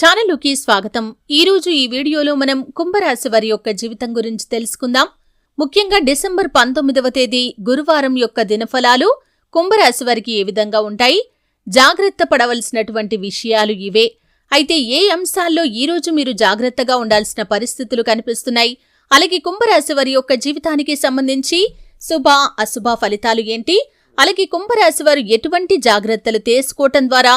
ఛానలుకి స్వాగతం. ఈ రోజు ఈ వీడియోలో మనం కుంభరాశి వారి యొక్క జీవితం గురించి తెలుసుకుందాం. ముఖ్యంగా డిసెంబర్ పంతొమ్మిదవ తేదీ గురువారం యొక్క దినఫలాలు కుంభరాశి వారికి ఏ విధంగా ఉంటాయి? జాగ్రత్త పడవలసినటువంటి విషయాలు ఇవే. అయితే ఏ అంశాల్లో ఈ రోజు మీరు జాగ్రత్తగా ఉండాల్సిన పరిస్థితులు కనిపిస్తున్నాయి? అలాగే కుంభరాశి వారి యొక్క జీవితానికి సంబంధించి శుభ అశుభ ఫలితాలు ఏంటి? అలాగే కుంభరాశి వారు ఎటువంటి జాగ్రత్తలు తీసుకోవటం ద్వారా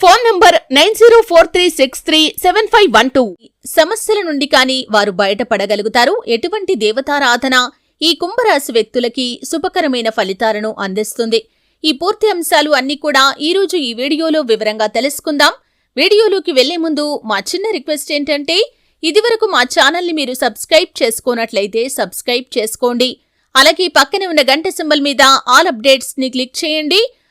Phone number nine zero four three six three seven five one two. సమస్యల నుండి కానీ వారు బయటపడగలుగుతారు. ఎటువంటి దేవతారాధన ఈ కుంభరాశి వ్యక్తులకి శుభకరమైన ఫలితాలను అందిస్తుంది. ఈ పూర్తి అంశాలు అన్ని కూడా ఈ రోజు ఈ వీడియోలో వివరంగా తెలుసుకుందాం. వీడియోలోకి వెళ్ళే ముందు మా చిన్న రిక్వెస్ట్ ఏంటంటే ఇదివరకు మా ఛానల్ని మీరు సబ్స్క్రైబ్ చేసుకోనట్లయితే సబ్స్క్రైబ్ చేసుకోండి. అలాగే పక్కనే ఉన్న గంట సింబల్ మీద ఆల్ అప్డేట్స్ని క్లిక్ చేయండి.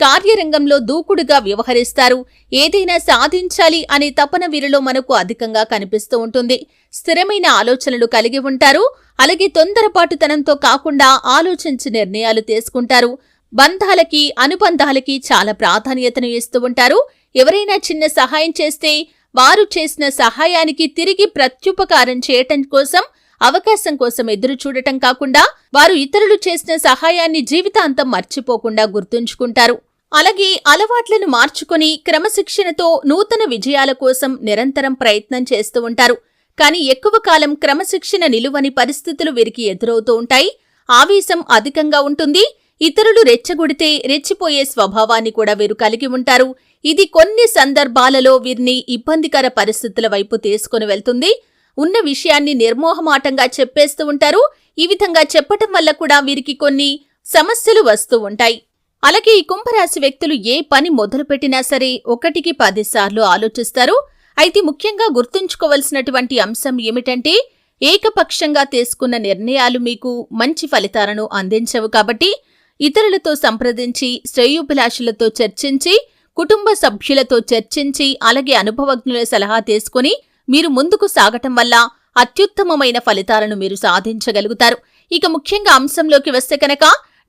కార్యరంగంలో దూకుడుగా వ్యవహరిస్తారు. ఏదైనా సాధించాలి అనే తపన వీరిలో మనకు అధికంగా కనిపిస్తూ ఉంటుంది. స్థిరమైన ఆలోచనలు కలిగి ఉంటారు. అలాగే తొందరపాటుతనంతో కాకుండా ఆలోచించి నిర్ణయాలు తీసుకుంటారు. బంధాలకి అనుబంధాలకి చాలా ప్రాధాన్యతను ఇస్తూ ఉంటారు. ఎవరైనా చిన్న సహాయం చేస్తే వారు చేసిన సహాయానికి తిరిగి ప్రత్యుపకారం చేయటం కోసం అవకాశం కోసం ఎదురు చూడటం కాకుండా వారు ఇతరులు చేసిన సహాయాన్ని జీవితాంతం మర్చిపోకుండా గుర్తుంచుకుంటారు. అలాగే అలవాట్లను మార్చుకుని క్రమశిక్షణతో నూతన విజయాల కోసం నిరంతరం ప్రయత్నం చేస్తూ ఉంటారు. కానీ ఎక్కువ కాలం క్రమశిక్షణ నిలువని పరిస్థితులు వీరికి ఎదురవుతూ ఉంటాయి. ఆవేశం అధికంగా ఉంటుంది. ఇతరులు రెచ్చగొడితే రెచ్చిపోయే స్వభావాన్ని కూడా వీరు కలిగి ఉంటారు. ఇది కొన్ని సందర్భాలలో వీరిని ఇబ్బందికర పరిస్థితుల వైపు తీసుకుని వెళ్తుంది. ఉన్న విషయాన్ని నిర్మోహమాటంగా చెప్పేస్తూ ఉంటారు. ఈ విధంగా చెప్పటం వల్ల కూడా వీరికి కొన్ని సమస్యలు వస్తూ ఉంటాయి. అలాగే ఈ కుంభరాశి వ్యక్తులు ఏ పని మొదలుపెట్టినా సరే ఒకటికి పదిసార్లు ఆలోచిస్తారు. అయితే ముఖ్యంగా గుర్తుంచుకోవలసినటువంటి అంశం ఏమిటంటే ఏకపక్షంగా తీసుకున్న నిర్ణయాలు మీకు మంచి ఫలితాలను అందించవు కాబట్టి ఇతరులతో సంప్రదించి శ్రేయోభిలాషులతో చర్చించి కుటుంబ సభ్యులతో చర్చించి అలాగే అనుభవజ్ఞుల సలహా తీసుకుని మీరు ముందుకు సాగటం వల్ల అత్యుత్తమమైన ఫలితాలను మీరు సాధించగలుగుతారు. ఇక ముఖ్యంగా అంశంలోకి వస్తే కనుక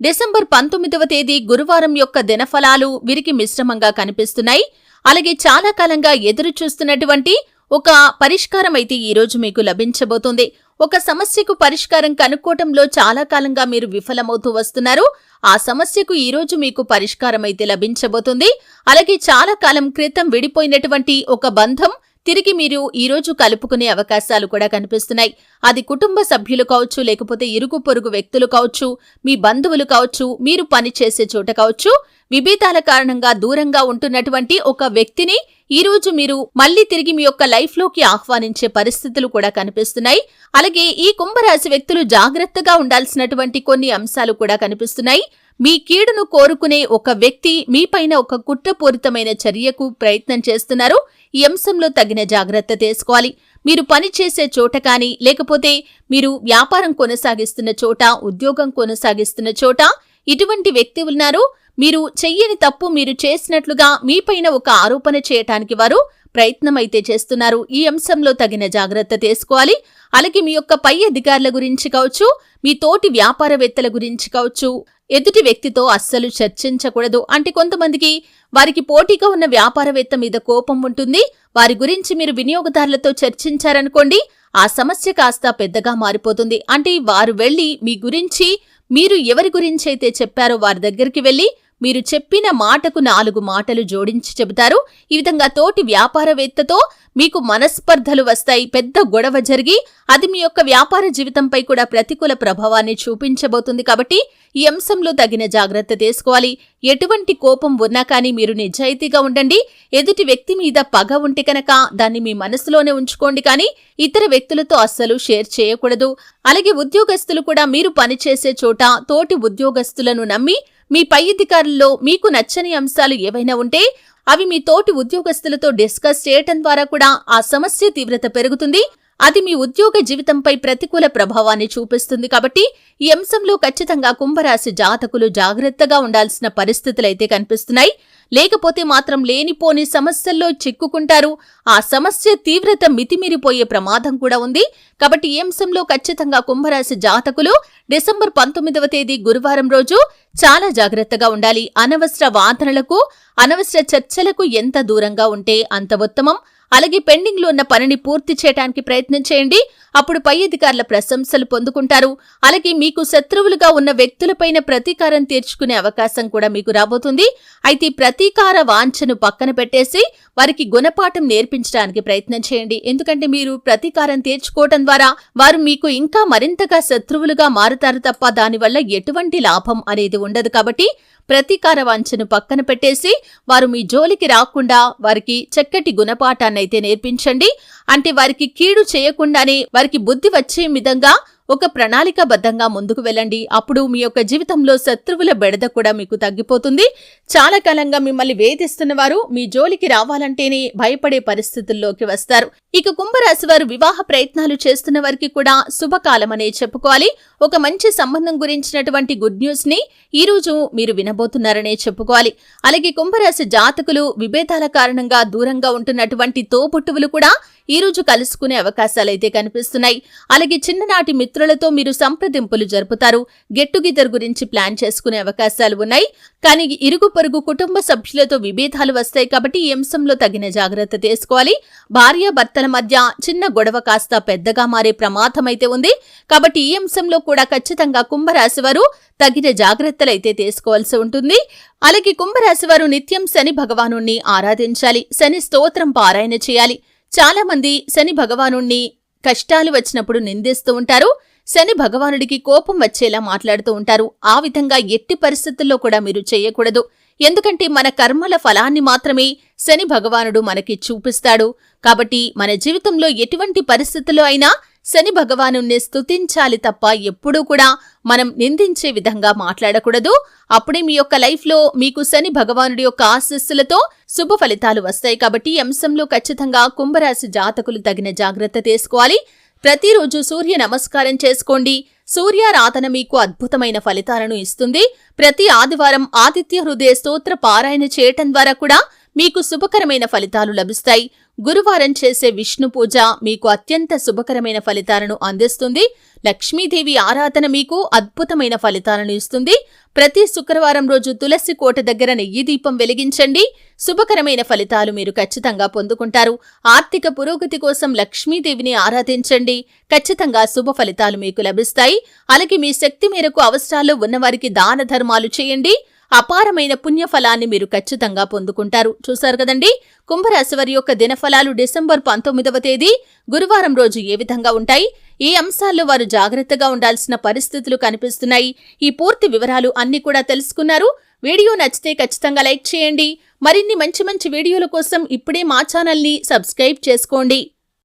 డిసెంబర్ పంతొమ్మిదవ తేదీ గురువారం యొక్క దినఫలాలు వీరికి మిశ్రమంగా కనిపిస్తున్నాయి. అలాగే చాలా కాలంగా ఎదురు చూస్తున్నటువంటి ఒక పరిష్కారం అయితే ఈరోజు మీకు లభించబోతుంది. ఒక సమస్యకు పరిష్కారం కనుక్కోవటంలో చాలా కాలంగా మీరు విఫలమవుతూ వస్తున్నారు. ఆ సమస్యకు ఈరోజు మీకు పరిష్కారం అయితే లభించబోతుంది. అలాగే చాలా కాలం క్రితం విడిపోయినటువంటి ఒక బంధం తిరిగి మీరు ఈరోజు కలుపుకునే అవకాశాలు కూడా కనిపిస్తున్నాయి. అది కుటుంబ సభ్యులు కావచ్చు లేకపోతే ఇరుగు పొరుగు వ్యక్తులు కావచ్చు మీ బంధువులు కావచ్చు మీరు పనిచేసే చోట కావచ్చు విభేదాల కారణంగా దూరంగా ఉంటున్నటువంటి ఒక వ్యక్తిని ఈ రోజు మీరు మళ్ళీ తిరిగి మీ యొక్క లైఫ్లోకి ఆహ్వానించే పరిస్థితులు కూడా కనిపిస్తున్నాయి. అలాగే ఈ కుంభరాశి వ్యక్తులు జాగ్రత్తగా ఉండాల్సినటువంటి కొన్ని అంశాలు కూడా కనిపిస్తున్నాయి. మీ కీడును కోరుకునే ఒక వ్యక్తి మీపైన ఒక కుట్రపూరితమైన చర్యకు ప్రయత్నం చేస్తున్నారు. ఈ అంశంలో తగిన జాగ్రత్త తీసుకోవాలి. మీరు పనిచేసే చోట కానీ లేకపోతే మీరు వ్యాపారం కొనసాగిస్తున్న చోట ఉద్యోగం కొనసాగిస్తున్న చోట ఇటువంటి వ్యక్తి ఉన్నారు. మీరు చెయ్యని తప్పు మీరు చేసినట్లుగా మీపైన ఒక ఆరోపణ చేయటానికి వారు ప్రయత్నం అయితే చేస్తున్నారు. ఈ అంశంలో తగిన జాగ్రత్త తీసుకోవాలి. అలాగే మీ యొక్క పై అధికారుల గురించి కావచ్చు మీ తోటి వ్యాపారవేత్తల గురించి కావచ్చు ఎదుటి వ్యక్తితో అస్సలు చర్చించకూడదు. అంటే కొంతమందికి వారికి పోటీగా ఉన్న వ్యాపారవేత్త మీద కోపం ఉంటుంది. వారి గురించి మీరు వినియోగదారులతో చర్చించారనుకోండి ఆ సమస్య కాస్త పెద్దగా మారిపోతుంది. అంటే వారు వెళ్ళి మీ గురించి మీరు ఎవరి గురించి అయితే చెప్పారో వారి దగ్గరికి వెళ్ళి మీరు చెప్పిన మాటకు నాలుగు మాటలు జోడించి చెబుతారు. ఈ విధంగా తోటి వ్యాపారవేత్తతో మీకు మనస్పర్ధలు వస్తాయి. పెద్ద గొడవ జరిగి అది మీ యొక్క వ్యాపార జీవితంపై కూడా ప్రతికూల ప్రభావాన్ని చూపించబోతుంది కాబట్టి ఈ అంశంలో తగిన జాగ్రత్త తీసుకోవాలి. ఎటువంటి కోపం ఉన్నా కానీ మీరు నిజాయితీగా ఉండండి. ఎదుటి వ్యక్తి మీద పగ ఉంటే కనుక దాన్ని మీ మనసులోనే ఉంచుకోండి కానీ ఇతర వ్యక్తులతో అస్సలు షేర్ చేయకూడదు. అలాగే ఉద్యోగస్తులు కూడా మీరు పనిచేసే చోట తోటి ఉద్యోగస్తులను నమ్మి మీ పై అధికారుల్లో మీకు నచ్చని అంశాలు ఏవైనా ఉంటే అవి మీ తోటి ఉద్యోగస్తులతో డిస్కస్ చేయటం ద్వారా కూడా ఆ సమస్య తీవ్రత పెరుగుతుంది. అది మీ ఉద్యోగ జీవితంపై ప్రతికూల ప్రభావాన్ని చూపిస్తుంది కాబట్టి ఈ అంశంలో ఖచ్చితంగా కుంభరాశి జాతకులు జాగ్రత్తగా ఉండాల్సిన పరిస్థితులైతే కనిపిస్తున్నాయి. లేకపోతే మాత్రం లేనిపోని సమస్యల్లో చిక్కుకుంటారు. ఆ సమస్య తీవ్రత మితిమీరిపోయే ప్రమాదం కూడా ఉంది. కాబట్టి ఈ అంశంలో ఖచ్చితంగా కుంభరాశి జాతకులు డిసెంబర్ పంతొమ్మిదవ తేదీ గురువారం రోజు చాలా జాగ్రత్తగా ఉండాలి. అనవసర వాదనలకు అనవసర చర్చలకు ఎంత దూరంగా ఉంటే అంత ఉత్తమం. అలాగే పెండింగ్లో ఉన్న పనిని పూర్తి చేయడానికి ప్రయత్నం చేయండి. అప్పుడు పై అధికారుల ప్రశంసలు పొందుకుంటారు. అలాగే మీకు శత్రువులుగా ఉన్న వ్యక్తులపైన ప్రతీకారం తీర్చుకునే అవకాశం కూడా మీకు రాబోతుంది. అయితే ప్రతీకార వాంఛను పక్కన పెట్టేసి వారికి గుణపాఠం నేర్పించడానికి ప్రయత్నం చేయండి. ఎందుకంటే మీరు ప్రతీకారం తీర్చుకోవటం ద్వారా వారు మీకు ఇంకా మరింతగా శత్రువులుగా మారుతారు తప్ప దానివల్ల ఎటువంటి లాభం అనేది ఉండదు. కాబట్టి ప్రతీకార వాంఛను పక్కన పెట్టేసి వారు మీ జోలికి రాకుండా వారికి చక్కటి గుణపాఠాన్నైతే నేర్పించండి. అంటే వారికి కీడు చేయకుండానే వారికి బుద్ధి వచ్చే విధంగా ఒక ప్రణాళికాబద్ధంగా ముందుకు వెళ్ళండి. అప్పుడు మీ యొక్క జీవితంలో శత్రువుల బెడద కూడా మీకు తగ్గిపోతుంది. చాలా కాలంగా మిమ్మల్ని వేధిస్తున్న వారు మీ జోలికి రావాలంటేనే భయపడే పరిస్థితుల్లోకి వస్తారు. ఇక కుంభరాశి వారు వివాహ ప్రయత్నాలు చేస్తున్న వారికి కూడా శుభకాలమనే చెప్పుకోవాలి. ఒక మంచి సంబంధం గురించినటువంటి గుడ్ న్యూస్ని ఈ రోజు మీరు వినబోతున్నారనే చెప్పుకోవాలి. అలాగే కుంభరాశి జాతకులు విభేదాల కారణంగా దూరంగా ఉంటున్నటువంటి తోబుట్టువులు కూడా ఈ రోజు కలుసుకునే అవకాశాలైతే కనిపిస్తున్నాయి. అలాగే చిన్ననాటి మిత్రులతో మీరు సంప్రదింపులు జరుపుతారు. గెట్ టుగెదర్ గురించి ప్లాన్ చేసుకునే అవకాశాలు ఉన్నాయి. కానీ ఇరుగు పొరుగు కుటుంబ సభ్యులతో విభేదాలు వస్తాయి కాబట్టి ఈ అంశంలో తగిన జాగ్రత్త తీసుకోవాలి. భార్య భర్తల మధ్య చిన్న గొడవ కాస్త పెద్దగా మారే ప్రమాదం అయితే ఉంది. కాబట్టి ఈ అంశంలో కూడా ఖచ్చితంగా కుంభరాశి వారు తగిన జాగ్రత్తలైతే తీసుకోవాల్సి ఉంటుంది. అలాగే కుంభరాశి వారు నిత్యం శని భగవాను ఆరాధించాలి. శని స్తోత్రం పారాయణ చేయాలి. చాలామంది శని భగవానుణ్ణి కష్టాలు వచ్చినప్పుడు నిందిస్తూ ఉంటారు. శని భగవానుడికి కోపం వచ్చేలా మాట్లాడుతూ ఉంటారు. ఆ విధంగా ఎట్టి పరిస్థితుల్లో కూడా మీరు చేయకూడదు. ఎందుకంటే మన కర్మల ఫలాన్ని మాత్రమే శని భగవానుడు మనకి చూపిస్తాడు. కాబట్టి మన జీవితంలో ఎటువంటి పరిస్థితుల్లో అయినా శని భగవానుణ్ణి స్తుతించాలి తప్ప ఎప్పుడూ కూడా మనం నిందించే విధంగా మాట్లాడకూడదు. అప్పుడే మీ యొక్క లైఫ్లో మీకు శని భగవానుడి యొక్క ఆశస్సులతో శుభ ఫలితాలు వస్తాయి కాబట్టి ఈ అంశంలో ఖచ్చితంగా కుంభరాశి జాతకులు తగిన జాగ్రత్త తీసుకోవాలి. ప్రతిరోజు సూర్య నమస్కారం చేసుకోండి. సూర్యారాధన మీకు అద్భుతమైన ఫలితాలను ఇస్తుంది. ప్రతి ఆదివారం ఆదిత్య హృదయ స్తోత్ర పారాయణ చేయటం ద్వారా కూడా మీకు శుభకరమైన ఫలితాలు లభిస్తాయి. గురువారం చేసే విష్ణు పూజ మీకు అత్యంత శుభకరమైన ఫలితాలను అందిస్తుంది. లక్ష్మీదేవి ఆరాధన మీకు అద్భుతమైన ఫలితాలను ఇస్తుంది. ప్రతి శుక్రవారం రోజు తులసి కోట దగ్గర నెయ్యి దీపం వెలిగించండి. శుభకరమైన ఫలితాలు మీరు ఖచ్చితంగా పొందుకుంటారు. ఆర్థిక పురోగతి కోసం లక్ష్మీదేవిని ఆరాధించండి. ఖచ్చితంగా శుభ ఫలితాలు మీకు లభిస్తాయి. అలాగే మీ శక్తి మేరకు అవసరాల్లో ఉన్నవారికి దాన ధర్మాలు చేయండి. అపారమైన పుణ్యఫలాన్ని మీరు ఖచ్చితంగా పొందుకుంటారు. చూశారు కదండి? కుంభరాశి వారి యొక్క దినఫలాలు డిసెంబర్ పంతొమ్మిదవ తేదీ గురువారం రోజు ఏ విధంగా ఉంటాయి? ఈ అంశాల్లో వారు జాగ్రత్తగా ఉండాల్సిన పరిస్థితులు కనిపిస్తున్నాయి. ఈ పూర్తి వివరాలు అన్ని కూడా తెలుసుకున్నారు. వీడియో నచ్చితే ఖచ్చితంగా లైక్ చేయండి. మరిన్ని మంచి మంచి వీడియోల కోసం ఇప్పుడే మా ఛానల్ని సబ్స్క్రైబ్ చేసుకోండి.